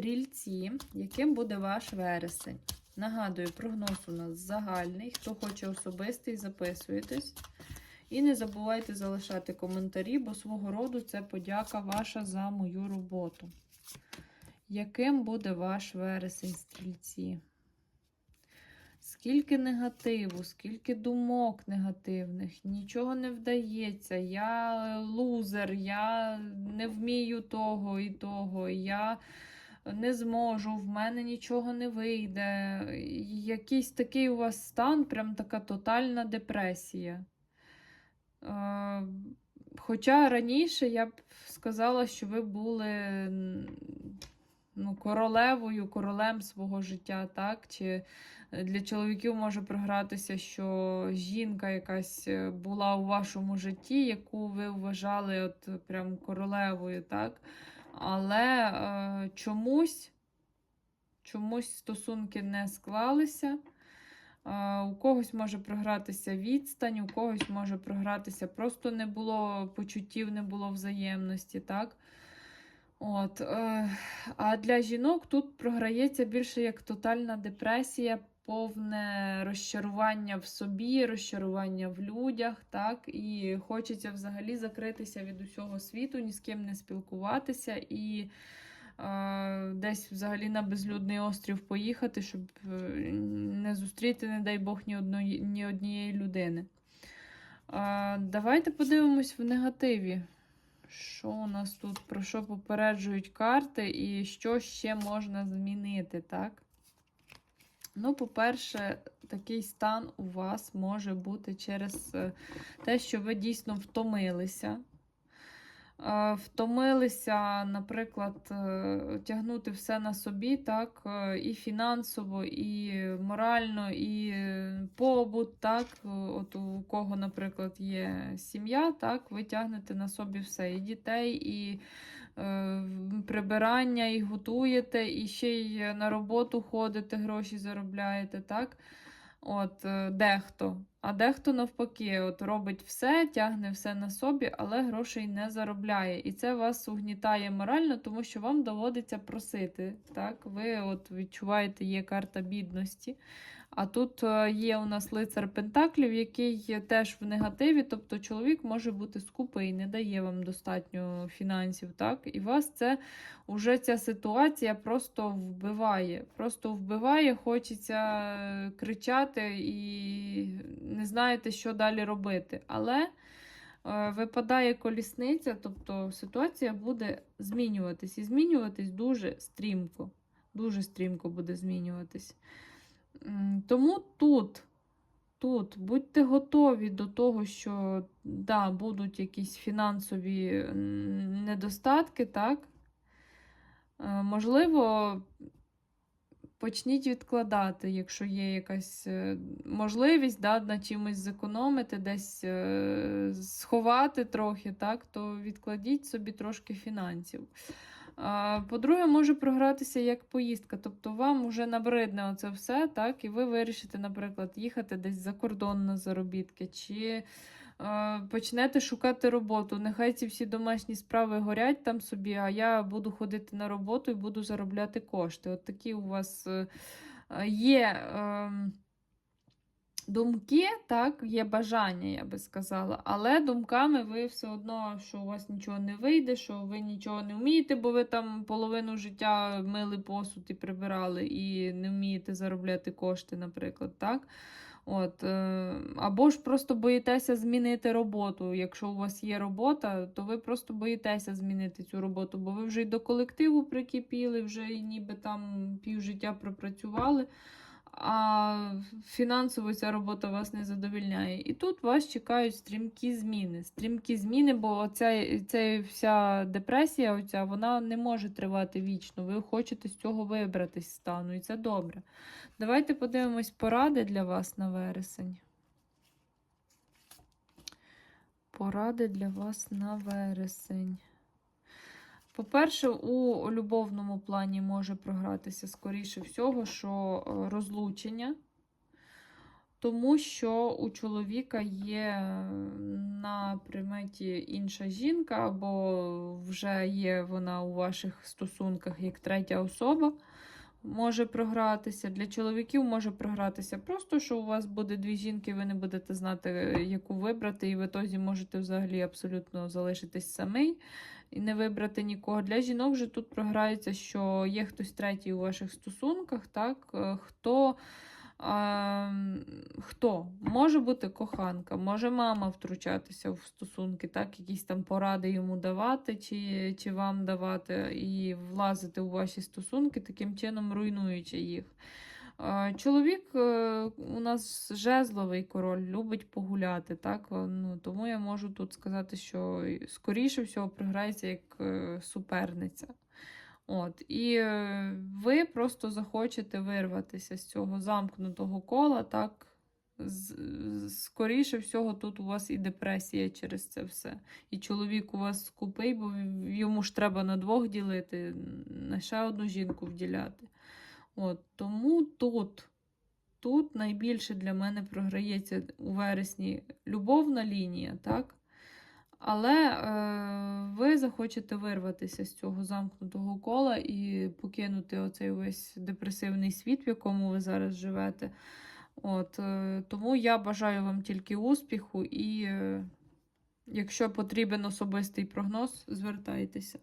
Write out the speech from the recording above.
Стрільці, яким буде ваш вересень? Нагадую, прогноз у нас загальний. Хто хоче особистий, записуєтесь. І не забувайте залишати коментарі, бо свого роду це подяка ваша за мою роботу. Яким буде ваш вересень, стрільці? Скільки негативу, скільки думок негативних, нічого не вдається. Я лузер, я не вмію того і того, я не зможу, в мене нічого не вийде. Якийсь такий у вас стан, прям така тотальна депресія. Е, Хоча раніше я б сказала, що ви були ну, королевою, королем свого життя, так? Чи для чоловіків може програтися, що жінка якась е, була у вашому житті, яку ви вважали от прям королевою, так? Але е, чомусь, чомусь стосунки не склалися. Е, У когось може програтися відстань, у когось може програтися, просто не було почуттів, не було взаємності, так? От, е, а для жінок тут програється більше як тотальна депресія, повне розчарування в собі, розчарування в людях, так? І хочеться взагалі закритися від усього світу, ні з ким не спілкуватися і е, десь взагалі на безлюдний острів поїхати, щоб е, не зустріти, не дай Бог, ні, одної, ні однієї людини. Е, давайте подивимось в негативі. Що у нас тут? Про що попереджують карти, і що ще можна змінити, так? Ну, по-перше, такий стан у вас може бути через е, те, що ви дійсно втомилися. Е, Втомилися, наприклад, е, тягнути все на собі, так, і фінансово, і морально, і побут, так. От у кого, наприклад, є сім'я, так, ви тягнете на собі все, і дітей, і прибирання, і готуєте, і ще й на роботу ходите, гроші заробляєте, так. От, е, дехто. А дехто навпаки, от робить все, тягне все на собі, але грошей не заробляє. І це вас угнітає морально, тому що вам доводиться просити. Так? Ви от відчуваєте, є карта бідності. А тут е, є у нас лицар Пентаклів, який теж в негативі, тобто чоловік може бути скупий, не дає вам достатньо фінансів. Так? І вас це уже ця ситуація просто вбиває. Просто вбиває, хочеться е, кричати і не знаєте, що далі робити. Але е, випадає колісниця, тобто ситуація буде змінюватись. І змінюватись дуже стрімко. Дуже стрімко буде змінюватись. Тому тут, тут будьте готові до того, що да, будуть якісь фінансові недостатки, так? Е, Можливо, почніть відкладати, якщо є якась е, можливість да, на чимось зекономити, десь е, сховати трохи, так, то відкладіть собі трошки фінансів. По-друге, може програтися як поїздка. Тобто вам вже набридне оце все, так, і ви вирішите, наприклад, їхати десь за кордон на заробітки, чи почнете шукати роботу. Нехай ці всі домашні справи горять там собі, а я буду ходити на роботу і буду заробляти кошти. От такі у вас е, е, є. Думки, так, є бажання, я би сказала, але думками ви все одно, що у вас нічого не вийде, що ви нічого не вмієте, бо ви там половину життя мили посуд і прибирали, і не вмієте заробляти кошти, наприклад. так. От, е, Або ж просто боїтеся змінити роботу. Якщо у вас є робота, то ви просто боїтеся змінити цю роботу, бо ви вже й до колективу прикипіли, вже й ніби там півжиття пропрацювали а фінансово ця робота вас не задовільняє. І тут вас чекають стрімкі зміни. Стрімкі зміни, бо оця, ця вся депресія, оця, вона не може тривати вічно. Ви хочете з цього вибратись стану, і це добре. Давайте подивимось поради для вас на вересень. Поради для вас на вересень. По-перше, у любовному плані може програтися, скоріше всього, що е, розлучення. тому що у чоловіка є на приметі інша жінка, або вже є вона у ваших стосунках як третя особа. Може програтися. Для чоловіків може програтися просто, що у вас буде дві жінки, ви не будете знати, яку вибрати, і в ітозі можете взагалі абсолютно залишитись самий і не вибрати нікого. Для жінок же тут програється, що є хтось третій у ваших стосунках, так? е, хто. А, хто? Може бути коханка, може мама втручатися в стосунки, так, якісь там поради йому давати, чи, чи вам давати, і влазити у ваші стосунки, таким чином руйнуючи їх. А, Чоловік е, у нас жезловий король, любить погуляти, так? Ну, тому я можу тут сказати, що скоріше всього програється як е, суперниця. От, і е, ви просто захочете вирватися з цього замкнутого кола, так? Скоріше всього, тут у вас і депресія через це все. І чоловік у вас скупий, бо йому ж треба на двох ділити, на ще одну жінку вділяти. От, тому тут, тут найбільше для мене програється у вересні любовна лінія, так? Але е, ви захочете вирватися з цього замкнутого кола і покинути оцей весь депресивний світ, в якому ви зараз живете. От, е, тому я бажаю вам тільки успіху, і е, якщо потрібен особистий прогноз, звертайтеся.